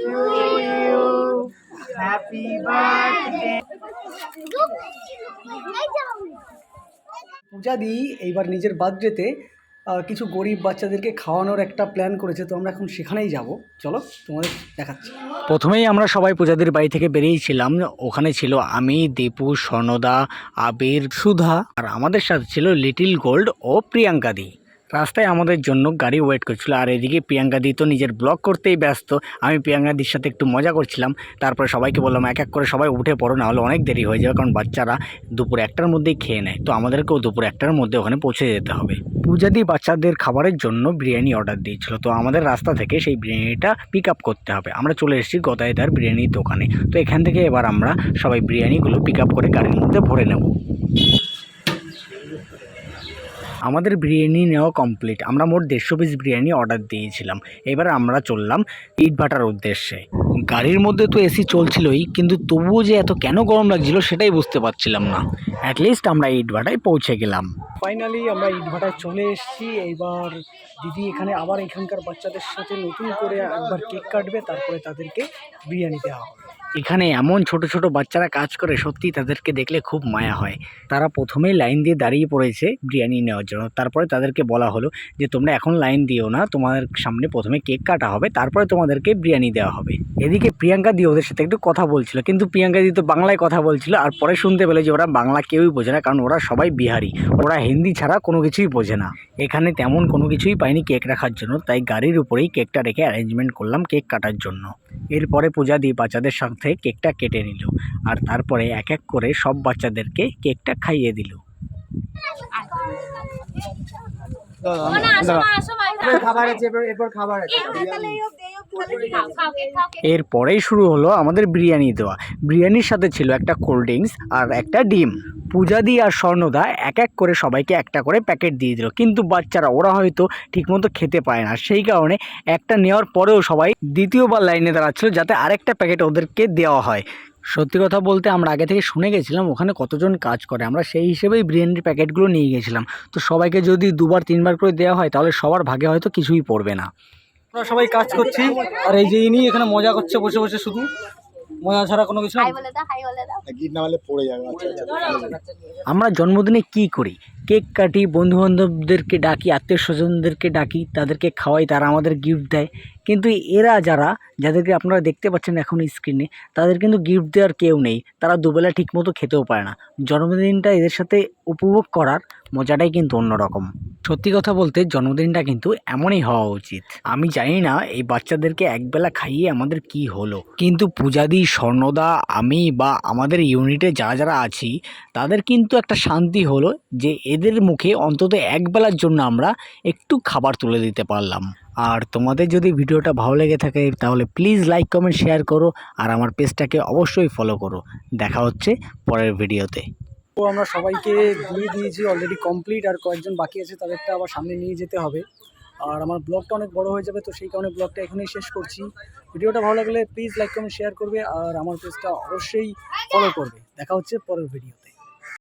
to you. Happy birthday. পূজা দি এইবার নিজের বার্থডেতে কিছু গরিব বাচ্চাদেরকে খাওয়ানোর একটা প্ল্যান করেছে, তো আমরা এখন সেখানেই যাব চলো, তোমাদের দেখাচ্ছি প্রথমেই আমরা সবাই পূজাদের বাড়ি থেকে বেরিয়েছিলাম ওখানে ছিল আমি, দীপু স্বর্ণদা আবির, সুধা, আর আমাদের সাথে ছিল লিটিল গোল্ড ও প্রিয়াঙ্কা দি রাস্তায় আমাদের জন্য গাড়ি ওয়েট করছিল। আর এদিকে প্রিয়াঙ্কা দি তো নিজের ব্লগ করতেই ব্যস্ত। আমি প্রিয়াঙ্কা দির সাথে একটু মজা করছিলাম। তারপরে সবাইকে বললাম, এক এক করে সবাই উঠে পড়ো না হলে অনেক দেরি হয়ে যাবে, কারণ বাচ্চারা দুপুর একটার মধ্যেই খেয়ে নেয়। তো আমাদেরকেও দুপুর একটার মধ্যে ওখানে পৌঁছে যেতে হবে। পূজা দি বাচ্চাদের খাবারের জন্য বিরিয়ানি অর্ডার দিয়েছিল। তো আমাদের রাস্তা থেকে সেই বিরিয়ানিটা পিক আপ করতে হবে। আমরা চলে এসেছি গদাইদার বিরিয়ানির দোকানে। তো এখান থেকে এবার আমরা সবাই বিরিয়ানিগুলো পিক আপ করে গাড়ির মধ্যে ভরে নেব। আমাদের বিরিয়ানি নেওয়া কমপ্লিট আমরা মোট দেড়শো পিস বিরিয়ানি অর্ডার দিয়েছিলাম। এবার আমরা চললাম ইট ভাটার উদ্দেশ্যে। গাড়ির মধ্যে তো এসি চলছিলই, কিন্তু তবুও যে এত কেন গরম লাগছিল সেটাই বুঝতে পারছিলাম না। অ্যাটলিস্ট আমরা ইট ভাটায় পৌঁছে গেলাম। ফাইনালি আমরা ইট ভাটায় চলে এসেছি। এইবার দিদি এখানে আবার এখানকার বাচ্চাদের সাথে নতুন করে একবার কেক কাটবে, তারপরে তাদেরকে বিরিয়ানি দেওয়া হবে। এখানে এমন ছোট ছোট বাচ্চারা কাজ করে সত্যি তাদেরকে দেখলে খুব মায়া হয়। তারা প্রথমেই লাইন দিয়ে দাঁড়িয়ে পড়েছে বিরিয়ানি নেওয়ার জন্য। তারপরে তাদেরকে বলা হলো যে, তোমরা এখন লাইন দিও না, তোমাদের সামনে প্রথমে কেক কাটা হবে, তারপরে তোমাদেরকে বিরিয়ানি দেওয়া হবে। এদিকে প্রিয়াঙ্কা দি ওদের সাথে একটু কথা বলছিল, কিন্তু প্রিয়াঙ্কা দি তো বাংলায় কথা বলছিল আর পরে শুনতে পেলে যে, ওরা বাংলা কেউই বোঝে না, কারণ ওরা সবাই বিহারি। ওরা হিন্দি ছাড়া কোনো কিছুই বোঝে না। এখানে তেমন কোনো কিছুই পাইনি কেক রাখার জন্য, তাই গাড়ির উপরেই কেকটা রেখে অ্যারেঞ্জমেন্ট করলাম কেক কাটার জন্য। এরপরে পূজা দিয়ে বাচ্চাদের সাথে কেকটা কেটে নিল আর তারপরে এক এক করে সব বাচ্চাদেরকে কেকটা খাইয়ে দিল। খাবার আছে এরপর এরপর খাবার আছে। এরপরেই শুরু হলো আমাদের বিরিয়ানি দেওয়া। বিরিয়ানির সাথে ছিল একটা কোল্ড ড্রিঙ্কস আর একটা ডিম। পূজাদি আর স্বর্ণদা এক এক করে সবাইকে একটা করে প্যাকেট দিয়ে দিল। কিন্তু বাচ্চারা, ওরা হয়তো ঠিকমতো খেতে পায় না। সেই কারণে একটা নেওয়ার পরেও সবাই দ্বিতীয়বার লাইনে দাঁড়াচ্ছিল যাতে আরেকটা প্যাকেট ওদেরকে দেওয়া হয়। সত্যি কথা বলতে আমরা আগে থেকে শুনে গেছিলাম ওখানে কতজন কাজ করে। আমরা সেই হিসেবেই বিরিয়ানির প্যাকেটগুলো নিয়ে গেছিলাম। তো সবাইকে যদি দুবার, তিনবার করে দেওয়া হয় তাহলে সবার ভাগে হয়তো কিছুই পড়বে না। আমরা সবাই কাজ করছি। আর এই যে ইনি এখানে মজা করছে বসে বসে শুধু। মজা ছাড়া কোনো কিছু যাবে আচ্ছা আচ্ছা। আমরা জন্মদিনে কি করি? কেক কাটি, বন্ধুবান্ধবদেরকে ডাকি আত্মীয় স্বজনদেরকে ডাকি, তাদেরকে খাওয়াই, তারা আমাদের গিফট দেয়। কিন্তু এরা যারা, যাদেরকে আপনারা দেখতে পাচ্ছেন এখন স্ক্রিনে তাদের কিন্তু গিফট দেওয়ার কেউ নেই। তারা দুবেলা ঠিকমতো খেতেও পারে না। জন্মদিনটা এদের সাথে উপভোগ করার মজাটাই কিন্তু অন্যরকম। সত্যি কথা বলতে, জন্মদিনটা কিন্তু এমনই হওয়া উচিত। আমি জানি না, এই বাচ্চাদেরকে একবেলা খাইয়ে আমাদের কি হলো। কিন্তু পূজাদি, স্বর্ণদা, আমি বা আমাদের ইউনিটে যারা যারা আছি, তাদের কিন্তু একটা শান্তি হলো যে এদের মুখে অন্তত একবেলার জন্য আমরা একটু খাবার তুলে দিতে পারলাম। আর তোমাদের যদি ভিডিওটা ভালো লেগে থাকে, তাহলে প্লিজ লাইক কমেন্ট শেয়ার করো আর আমার পেজটাকে অবশ্যই ফলো করো। দেখা হচ্ছে পরের ভিডিওতে। তো আমরা সবাইকে দিয়ে দিয়েছি অলরেডি কমপ্লিট আর কয়েকজন বাকি আছে, তাদেরটা আবার সামনে নিয়ে যেতে হবে। আর আমার ব্লগটা অনেক বড় হয়ে যাবে, তো সেই কারণে ব্লগটা এখানেই শেষ করছি। ভিডিওটা ভালো লাগলে প্লিজ লাইক কমেন্ট শেয়ার করবে আর আমার পেজটা অবশ্যই ফলো করবে। দেখা হচ্ছে পরের ভিডিওতে।